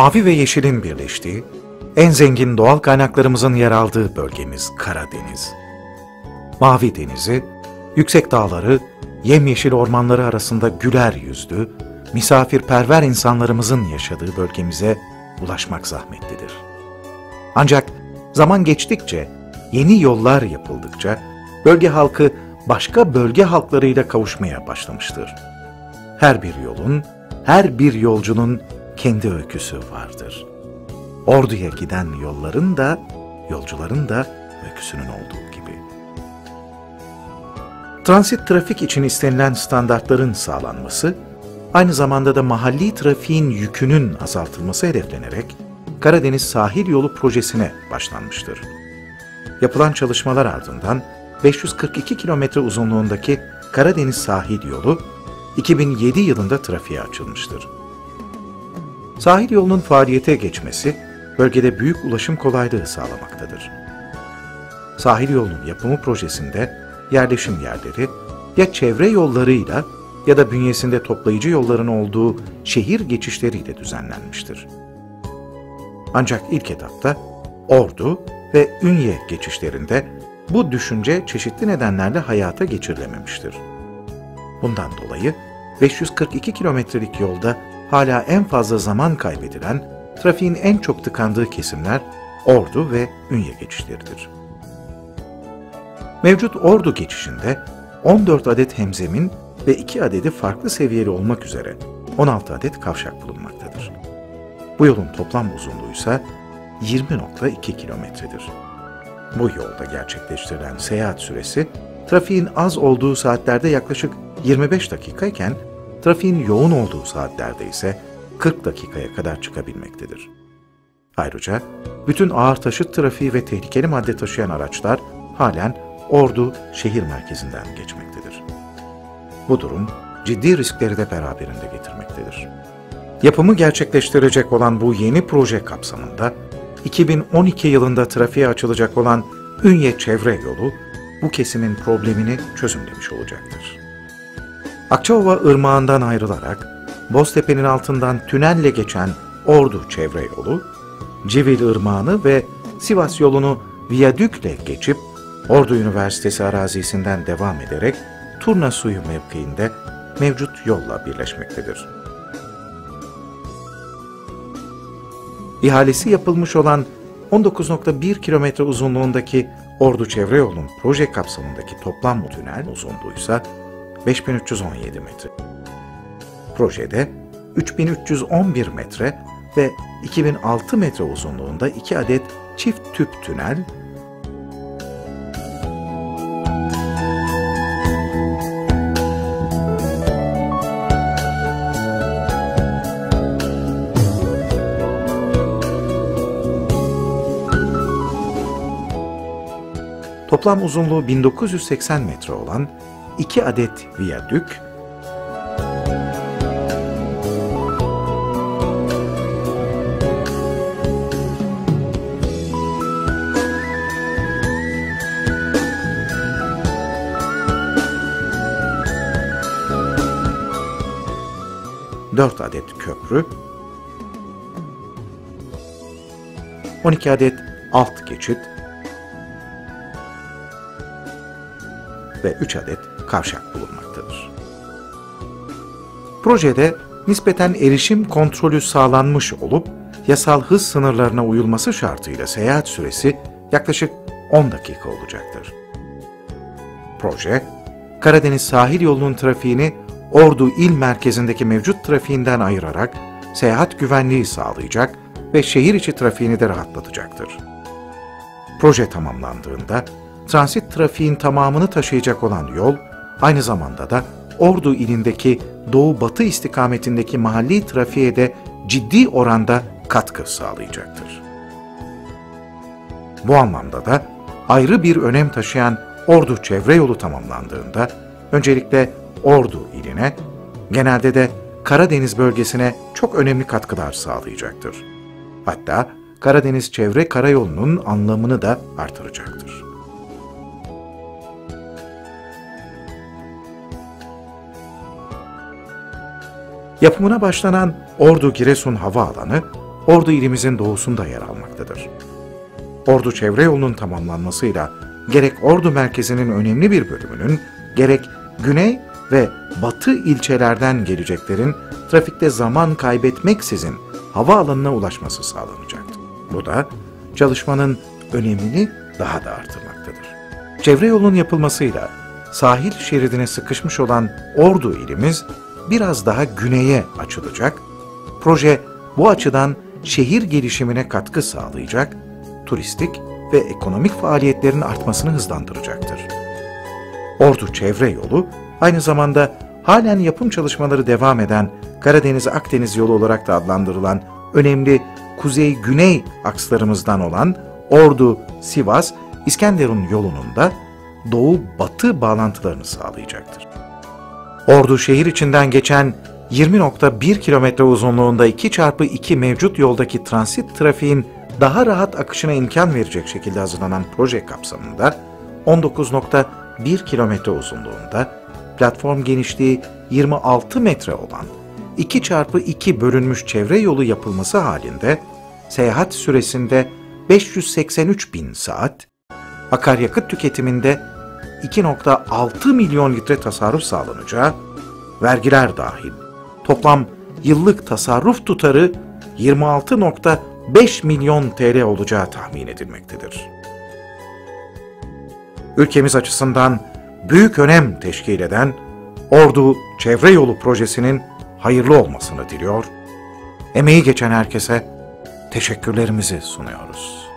Mavi ve yeşilin birleştiği, en zengin doğal kaynaklarımızın yer aldığı bölgemiz Karadeniz. Mavi denizi, yüksek dağları, yemyeşil ormanları arasında güler yüzlü, misafirperver insanlarımızın yaşadığı bölgemize ulaşmak zahmetlidir. Ancak zaman geçtikçe, yeni yollar yapıldıkça, bölge halkı başka bölge halklarıyla kavuşmaya başlamıştır. Her bir yolun, her bir yolcunun kendi öyküsü vardır. Orduya giden yolların da, yolcuların da öyküsünün olduğu gibi. Transit trafik için istenilen standartların sağlanması, aynı zamanda da mahalli trafiğin yükünün azaltılması hedeflenerek Karadeniz Sahil Yolu projesine başlanmıştır. Yapılan çalışmalar ardından 542 kilometre uzunluğundaki Karadeniz Sahil Yolu 2007 yılında trafiğe açılmıştır. Sahil yolunun faaliyete geçmesi bölgede büyük ulaşım kolaylığı sağlamaktadır. Sahil yolunun yapımı projesinde yerleşim yerleri ya çevre yollarıyla ya da bünyesinde toplayıcı yolların olduğu şehir geçişleriyle düzenlenmiştir. Ancak ilk etapta Ordu ve Ünye geçişlerinde bu düşünce çeşitli nedenlerle hayata geçirilememiştir. Bundan dolayı 542 kilometrelik yolda hala en fazla zaman kaybedilen, trafiğin en çok tıkandığı kesimler Ordu ve Ünye geçişleridir. Mevcut Ordu geçişinde 14 adet hemzemin ve 2 adedi farklı seviyeli olmak üzere 16 adet kavşak bulunmaktadır. Bu yolun toplam uzunluğu ise 20.2 kilometredir. Bu yolda gerçekleştirilen seyahat süresi trafiğin az olduğu saatlerde yaklaşık 25 dakikayken trafiğin yoğun olduğu saatlerde ise 40 dakikaya kadar çıkabilmektedir. Ayrıca bütün ağır taşıt trafiği ve tehlikeli madde taşıyan araçlar halen Ordu şehir merkezinden geçmektedir. Bu durum ciddi riskleri de beraberinde getirmektedir. Yapımı gerçekleştirecek olan bu yeni proje kapsamında 2012 yılında trafiğe açılacak olan Ünye Çevre Yolu bu kesimin problemini çözümlemiş olacaktır. Akçaova Irmağı'ndan ayrılarak Boztepe'nin altından tünelle geçen Ordu Çevre Yolu, Civil Irmağı'nı ve Sivas yolunu viyadükle geçip Ordu Üniversitesi arazisinden devam ederek Turna Suyu mevkiinde mevcut yolla birleşmektedir. İhalesi yapılmış olan 19.1 kilometre uzunluğundaki Ordu Çevre Yolu'nun proje kapsamındaki toplam tünel uzunluğu ise 5317 metre. Projede 3311 metre ve 2006 metre uzunluğunda iki adet çift tüp tünel toplam uzunluğu 1980 metre olan iki adet viyadük, dört adet köprü, 12 adet alt geçit, ve 3 adet kavşak bulunmaktadır. Projede nispeten erişim kontrolü sağlanmış olup yasal hız sınırlarına uyulması şartıyla seyahat süresi yaklaşık 10 dakika olacaktır. Proje, Karadeniz sahil yolunun trafiğini Ordu il merkezindeki mevcut trafiğinden ayırarak seyahat güvenliği sağlayacak ve şehir içi trafiğini de rahatlatacaktır. Proje tamamlandığında transit trafiğin tamamını taşıyacak olan yol, aynı zamanda da Ordu ilindeki doğu-batı istikametindeki mahalli trafiğe de ciddi oranda katkı sağlayacaktır. Bu anlamda da ayrı bir önem taşıyan Ordu çevre yolu tamamlandığında öncelikle Ordu iline, genelde de Karadeniz bölgesine çok önemli katkılar sağlayacaktır. Hatta Karadeniz Çevre Karayolu'nun anlamını da artıracaktır. Yapımına başlanan Ordu Giresun Havaalanı, Ordu ilimizin doğusunda yer almaktadır. Ordu çevre yolunun tamamlanmasıyla gerek Ordu merkezinin önemli bir bölümünün, gerek güney ve batı ilçelerden geleceklerin trafikte zaman kaybetmeksizin havaalanına ulaşması sağlanacaktır. Bu da çalışmanın önemini daha da artırmaktadır. Çevre yolunun yapılmasıyla sahil şeridine sıkışmış olan Ordu ilimiz biraz daha güneye açılacak. Proje bu açıdan şehir gelişimine katkı sağlayacak, turistik ve ekonomik faaliyetlerin artmasını hızlandıracaktır. Ordu Çevre Yolu aynı zamanda halen yapım çalışmaları devam eden Karadeniz-Akdeniz yolu olarak da adlandırılan önemli kuzey-güney akslarımızdan olan Ordu-Sivas, İskenderun yolunun da doğu-batı bağlantılarını sağlayacaktır. Ordu şehir içinden geçen 20.1 kilometre uzunluğunda 2x2 mevcut yoldaki transit trafiğin daha rahat akışına imkan verecek şekilde hazırlanan proje kapsamında 19.1 kilometre uzunluğunda platform genişliği 26 metre olan 2x2 bölünmüş çevre yolu yapılması halinde seyahat süresinde 583 bin saat, akaryakıt tüketiminde 2.6 milyon litre tasarruf sağlanacağı, vergiler dahil toplam yıllık tasarruf tutarı 26.5 milyon TL olacağı tahmin edilmektedir. Ülkemiz açısından büyük önem teşkil eden Ordu Çevre Yolu Projesi'nin hayırlı olmasını diliyor. Emeği geçen herkese teşekkürlerimizi sunuyoruz.